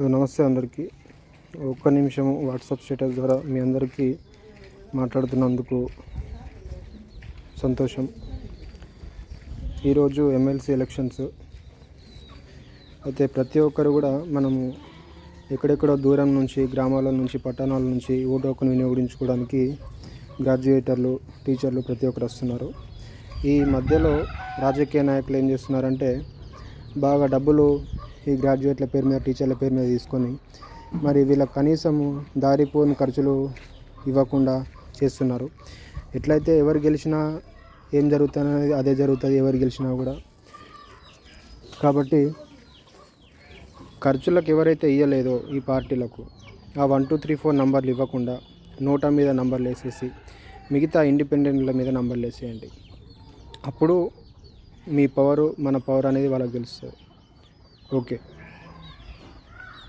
నమస్తే అందరికీ. ఒక్క నిమిషం వాట్సాప్ స్టేటస్ ద్వారా మీ అందరికీ మాట్లాడుతున్నందుకు సంతోషం. ఈరోజు ఎమ్మెల్సీ ఎలక్షన్స్. అయితే ప్రతి ఒక్కరు కూడా మనము ఎక్కడెక్కడో దూరం నుంచి గ్రామాల నుంచి పట్టణాల నుంచి ఓటు హక్కును వినియోగించుకోవడానికి గ్రాడ్యుయేటర్లు టీచర్లు ప్రతి ఒక్కరు వస్తున్నారు. ఈ మధ్యలో రాజకీయ నాయకులు ఏం చేస్తున్నారంటే బాగా డబ్బులు ఈ గ్రాడ్యుయేట్ల పేరు మీద టీచర్ల పేరు మీద తీసుకొని మరి వీళ్ళకి కనీసం దారిపోని ఖర్చులు ఇవ్వకుండా చేస్తున్నారు. ఎట్లయితే ఎవరు గెలిచినా ఏం జరుగుతుంది అదే జరుగుతుంది ఎవరు గెలిచినా కూడా. కాబట్టి ఖర్చులకు ఎవరైతే ఇవ్వలేదో ఈ పార్టీలకు ఆ వన్ టూ త్రీ ఫోర్ నంబర్లు ఇవ్వకుండా నోటా మీద నంబర్లు వేసేసి మిగతా ఇండిపెండెంట్ల మీద నంబర్లు వేసేయండి. అప్పుడు మీ పవరు మన పవర్ అనేది వాళ్ళకి తెలుస్తుంది. okay.